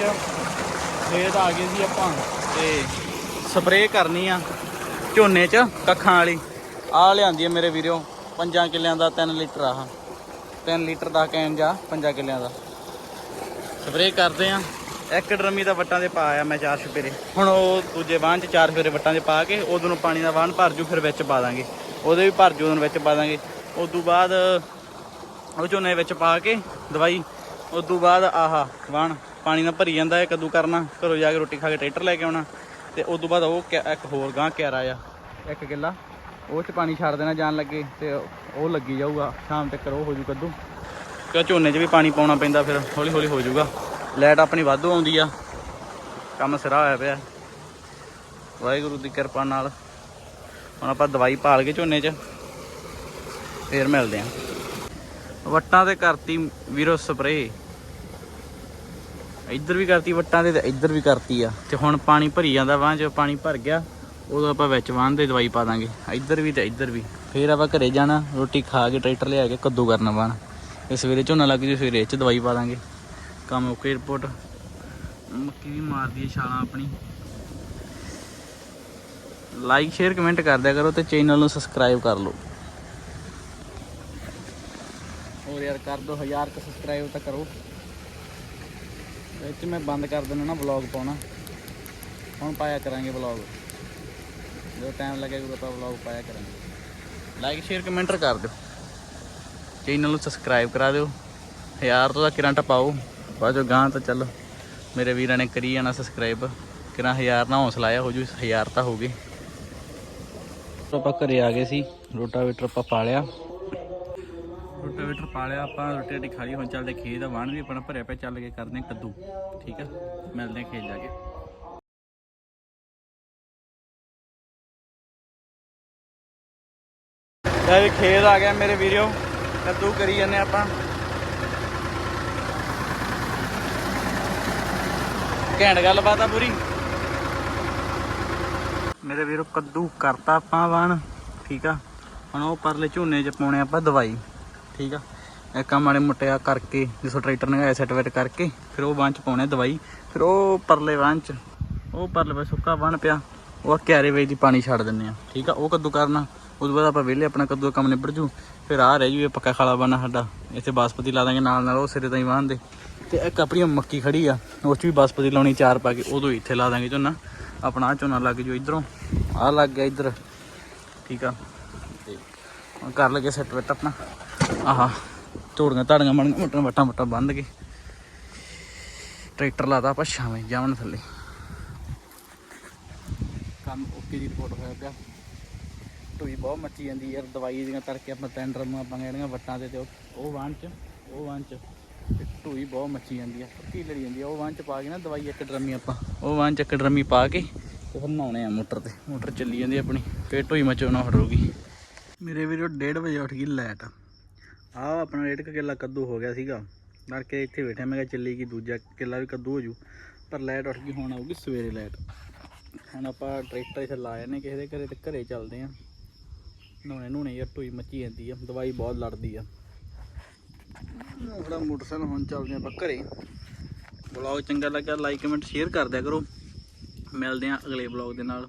ਚ ਖੇਤ ਆ ਗਏ ਸੀ ਆਪਾਂ ਤੇ ਸਪਰੇਅ ਕਰਨੀ ਆ ਝੋਨੇ ਚ ਕੱਖਾਂ ਵਾਲੀ। ਆ ਲਿਆਂਦੀ ਆ ਮੇਰੇ ਵੀਰੋ 5 ਕਿੱਲਿਆਂ ਦਾ 3 ਲੀਟਰ ਆਹ। 3 ਲੀਟਰ ਦਾ ਕੈਨ ਜਾ 5 ਕਿੱਲਿਆਂ ਦਾ। ਸਪਰੇਅ ਕਰਦੇ ਆ। ਇੱਕ ਡਰਮੀ ਦਾ ਵੱਟਾਂ ਦੇ ਪਾਇਆ ਮੈਂ ਚਾਰ ਛਪੇਰੇ ਹੁਣ ਉਹ ਦੂਜੇ ਵਾਹਨ ਚ ਚਾਰ ਫੇਰੇ ਵੱਟਾਂ ਦੇ ਪਾ ਕੇ ਉਦੋਂ ਨੂੰ ਪਾਣੀ ਦਾ ਵਾਹਨ ਭਰ ਜੂ, ਫਿਰ ਵਿੱਚ ਪਾ ਦਾਂਗੇ। ਉਹਦੇ ਵੀ ਭਰ ਜੂ ਉਹਨੂੰ ਵਿੱਚ ਪਾ ਦਾਂਗੇ। ਉਸ ਤੋਂ ਬਾਅਦ ਉਹ ਝੋਨੇ ਵਿੱਚ ਪਾ ਕੇ ਦਵਾਈ ਉਸ ਤੋਂ ਬਾਅਦ ਆਹਾ ਵਾਹਨ ਪਾਣੀ ਨਾਲ ਭਰੀ ਜਾਂਦਾ ਹੈ ਕੱਦੂ ਕਰਨਾ। ਘਰੋਂ ਜਾ ਕੇ ਰੋਟੀ ਖਾ ਕੇ ਟਰੈਕਟਰ ਲੈ ਕੇ ਆਉਣਾ। ਤੇ ਉਸ ਤੋਂ ਬਾਅਦ ਉਹ ਕਿਆ- ਇੱਕ ਹੋਰ ਗਾਂ, ਕਿਆਰਾ ਆ। ਇੱਕ ਕਿੱਲਾ। ਉਹ ਚ ਪਾਣੀ ਛੱਡ ਦੇਣਾ ਜਾਣ ਲੱਗੇ, ਤੇ ਉਹ ਲੱਗੀ ਜਾਊਗਾ। ਸ਼ਾਮ ਤੱਕ ਉਹ ਹੋ ਜੂ ਕੱਦੂ। ਕਿਉਂ ਝੋਨੇ 'ਚ ਵੀ ਪਾਣੀ ਪਾਉਣਾ ਪੈਂਦਾ ਫਿਰ ਹੌਲੀ ਹੌਲੀ ਹੋ ਜਾਊਗਾ ਲਾਈਟ ਆਪਣੀ ਵਾਧੂ ਆਉਂਦੀ ਆ। ਕੰਮ ਸਿਰਾ ਹੋਇਆ ਪਿਆ। ਵਾਹਿਗੁਰੂ ਦੀ ਕਿਰਪਾ ਨਾਲ। ਹੁਣ ਆਪਾਂ ਦਵਾਈ ਪਾਲ ਕੇ ਝੋਨੇ 'ਚ। ਫੇਰ ਮਿਲਦੇ ਆਂ। ਵੱਟਾਂ ਤੇ ਕਰਤੀ ਵੀਰੋ ਸਪਰੇਅ। ਇੱਧਰ ਵੀ ਕਰਤੀ, ਵੱਟਾਂ ਤੇ ਤੇ ਇੱਧਰ ਵੀ ਕਰਤੀ ਆ। ਤੇ ਹੁਣ ਪਾਣੀ ਭਰੀ ਜਾਂਦਾ ਵਾਂ ਚ ਪਾਣੀ ਭਰ ਗਿਆ, ਉਦੋਂ ਆਪਾਂ ਵਿੱਚ ਵਾਂ ਦੇ ਦਵਾਈ ਪਾ ਦਾਂਗੇ। ਇੱਧਰ ਵੀ ਤੇ ਇੱਧਰ ਵੀ। ਫੇਰ ਆਪਾਂ ਘਰੇ ਜਾਣਾ, ਰੋਟੀ ਖਾ ਕੇ ਟਰੈਕਟਰ ਲਿਆ ਕੇ ਕੱਦੂ ਕਰਨਾ ਵਾਂ। ਤੇ ਸਵੇਰੇ ਝੋਨਾ ਲੱਗ ਜੂ, ਸਵੇਰੇ ਇਹ ਚ ਦਵਾਈ ਪਾ ਦਾਂਗੇ। ਕੰਮ ਓਕੇ ਰਿਪੋਰਟ। ਮੱਕੀ ਵੀ ਮਾਰਦੀ ਹੈ ਛਾਲਾਂ ਆਪਣੀ। ਲਾਈਕ ਸ਼ੇਅਰ ਕਮੈਂਟ ਕਰ ਦਿਆ ਕਰੋ ਤੇ ਚੈਨਲ ਨੂੰ ਸਬਸਕ੍ਰਾਈਬ ਕਰ ਲਓ। ਹੋਰ ਯਾਰ, ਕਰ ਦੋ 1000 ਕ ਸਬਸਕ੍ਰਾਈਬ ਤਾਂ ਕਰੋ। ਇਹ ਮੈਂ ਬੰਦ ਕਰ ਦਿੰਦਾ ਨਾ ਵਲੌਗ ਪਾਉਣਾ। ਹੁਣ ਪਾਇਆ ਕਰਾਂਗੇ ਵਲੌਗ ਜਦੋਂ ਟਾਈਮ ਲੱਗੇਗਾ ਆਪਾਂ ਵਲੌਗ ਪਾਇਆ ਕਰਾਂਗੇ। ਲਾਈਕ ਸ਼ੇਅਰ ਕਮੈਂਟਰ ਕਰ ਦਿਓ। ਚੈਨਲ ਨੂੰ ਸਬਸਕ੍ਰਾਈਬ ਕਰਾ ਦਿਓ। ਹਜ਼ਾਰ ਤੋਂ ਦਾ ਕਿਰੰਟ ਪਾਓ। ਬਾਜੋ ਗਾਂ ਤਾਂ ਚੱਲ, ਮੇਰੇ ਵੀਰਾਂ ਨੇ ਕਰੀ ਜਾਣਾ ਸਬਸਕ੍ਰਾਈਬ ਕਿਰਾਂ ਹਜ਼ਾਰ ਨਾਲ ਹੌਸਲਾ ਆਇਆ ਹੋ ਜੂ ਹਜ਼ਾਰ ਤਾਂ ਹੋ ਗਏ। ਆਪਾਂ ਘਰੇ ਆ ਗਏ ਸੀ, ਰੋਟਾਵੇਟਰ ਆਪਾਂ ਪਾ ਲਿਆ। ਰੋਟਾਵੇਟਰ ਪਾ ਲਿਆ, ਆਪਾਂ ਰੋਟੀ ਰੋਟੀ ਖਾ ਲਈ, ਹੁਣ ਚੱਲਦੇ ਖੇਤ ਦਾ ਵਾਣ ਵੀ ਆਪਣਾ ਭਰਿਆ ਪਿਆ, ਚੱਲ ਕੇ ਕਰਦੇ ਕੱਦੂ, ਠੀਕ ਆ? ਮਿਲਦੇ ਖੇਤ ਜਾ ਕੇ। ਲੈ ਖੇਤ ਆ ਗਿਆ ਮੇਰੇ ਵੀਰੋ, ਕੱਦੂ ਕਰੀ ਜਾਂਦੇ ਆਪਾਂ। ਘੈਂਟ ਗੱਲਬਾਤ ਆ ਪੂਰੀ। ਮੇਰੇ ਵੀਰੋ, ਕੱਦੂ ਕਰਤਾ ਆਪਾਂ ਵਾਣ ਠੀਕ ਆ? ਹੁਣ ਉਹ ਪਰਲੇ ਝੋਨੇ 'ਚ ਪਾਉਣੇ ਆਪਾਂ ਦਵਾਈ। ਠੀਕ ਆ? ਇੱਕ ਆ ਮਾੜੇ ਮੁੱਟਿਆ ਕਰਕੇ, ਜਿਸੋ ਟਰੈਕਟਰ ਨੇ ਸੈਟ ਵੈਟ ਕਰਕੇ, ਫਿਰ ਉਹ ਵਾਂ 'ਚ ਪਾਉਣੇ ਦਵਾਈ। ਫਿਰ ਉਹ ਪਰਲੇ ਵਾਂ 'ਚ, ਉਹ ਪਰਲੇ ਵੇ ਸੁੱਕਾ ਬਣ ਪਿਆ, ਉਹ ਕਿਆਰੇ ਵੇ ਦੀ ਪਾਣੀ ਛੱਡ ਦਿੰਨੇ ਆ, ਠੀਕ ਆ? ਉਹ ਕੱਦੂ ਕਰਨਾ ਉਦੋਂ ਬਾਅਦ ਆਪਾਂ ਵਿਹਲੇ ਆਪਣਾ ਕੱਦੂ ਕੰਮ ਨਿਬੜ ਜੂ, ਫਿਰ ਆ ਰਹਿ ਜੂ ਇਹ ਪੱਕਾ ਖਾਲਾ ਬਣਾ ਸਾਡਾ, ਇੱਥੇ ਬਾਸਪਤੀ ਲਾ ਦਾਂਗੇ ਨਾਲ ਨਾਲ, ਉਹ ਸਿਰੇ ਤਾਈਂ ਵਾਹਣ ਦੇ। ਤੇ ਇੱਕ ਆਪਣੀ ਮੱਕੀ ਖੜੀ ਆ, ਉਸ 'ਚ ਵੀ ਬਾਸਪਤੀ ਲਾਉਣੀ ਚਾਰ ਪਾ ਕੇ, ਉਦੋਂ ਇੱਥੇ ਲਾ ਦਾਂਗੇ ਝੋਨਾ। ਆਪਣਾ ਆਹ ਝੋਨਾ ਲੱਗ ਜੂ ਇਧਰੋਂ ਆ ਲੱਗ ਗਿਆ ਇਧਰ, ਠੀਕ ਆ? ਤੇ ਕਰ ਲਗੇ ਸੈੱਟ ਵੈਟ ਆਪਣਾ। ਆਹਾ ਝੋੜੀਆਂ ਧਾੜੀਆਂ ਬਣ ਗਈਆਂ ਮਟਰ ਵਟਾਂ ਵਟਾਂ ਬੰਦ ਕੇ। ਟਰੈਕਟਰ ਲਾਤਾ ਆਪਾਂ ਛਾਵੇਂ ਜਾਵਣ ਥੱਲੇ। ਕੰਮ ਓਕੇ ਦੀ ਰਿਪੋਰਟ ਹੋਇਆ ਪਿਆ। ਟੂਈ ਬਹੁਤ ਮੱਚੀ ਜਾਂਦੀ ਯਾਰ, ਦਵਾਈ ਦੀਆਂ ਤੜਕੇ ਆਪਾਂ ਤਿੰਨ ਡਰਮਾਂ ਆਪਾਂ ਜਿਹੜੀਆਂ ਵੱਟਾਂ ਤੇ ਤੇ ਉਹ- ਉਹ ਚ, ਉਹ ਵਾਹਨ ਚ। ਤੇ ਬਹੁਤ ਮੱਚੀ ਜਾਂਦੀ ਆ, ਪੱਕੀ ਲੜੀ ਜਾਂਦੀ ਆ। ਉਹ ਵਾਹਨ ਚ ਪਾ ਕੇ ਨਾ ਦਵਾਈ ਇੱਕ ਡਰਮੀ ਆਪਾਂ, ਉਹ ਵਾਹਨ ਚ ਇੱਕ ਡਰਮੀ ਪਾ ਕੇ ਤੇ ਫਿਰ ਨਹਾਉਣੇ ਆ ਮੋਟਰ ਤੇ। ਮੋਟਰ ਚੱਲੀ ਜਾਂਦੀ ਆਪਣੀ, ਫੇਰ ਟੂਈ ਮਚਾਉਣਾ ਹਟੂਗੀ ਮੇਰੇ ਵੀਰੋ 1:30 ਵਜੇ ਉੱਠ ਗਈ ਲਾਈਟ। ਆ ਆਪਣਾ ਡੇਢ ਕੁ ਕਿੱਲਾ ਕੱਦੂ ਹੋ ਗਿਆ ਸੀਗਾ। ਕਰਕੇ ਇੱਥੇ ਬੈਠਾ ਮੈਂ ਕਿਹਾ ਚੱਲੀ ਕਿ ਦੂਜਾ ਕਿੱਲਾ ਵੀ ਕੱਦੂ ਹੋ ਜੂ। ਪਰ ਲਾਈਟ ਉੱਠ ਗਈ, ਹੁਣ ਆਊਗੀ ਸਵੇਰੇ ਲਾਈਟ ਹੁਣ ਆਪਾਂ ਟਰੈਕਟਰ ਇੱਥੇ ਲਾਏ ਨੇ ਕਿਸੇ ਦੇ ਘਰੇ ਤੇ ਘਰੇ ਚੱਲਦੇ ਆ ਨਹਾਉਣੇ ਨੂਣੇ ਯਾਰ ਟੋਈ ਮੱਚੀ ਜਾਂਦੀ ਆ, ਦਵਾਈ ਬਹੁਤ ਲੜਦੀ ਆ। ਆਪਣਾ ਮੋਟਰਸਾਈਕਲ ਹੁਣ ਚੱਲਦੇ ਆਪਾਂ ਘਰੇ। ਬਲੌਗ ਚੰਗਾ ਲੱਗਾ ਲਾਈਕ ਕਮੈਂਟ ਸ਼ੇਅਰ ਕਰ ਦਿਆ ਕਰੋ। ਮਿਲਦੇ ਆ ਅਗਲੇ ਬਲੌਗ ਦੇ ਨਾਲ।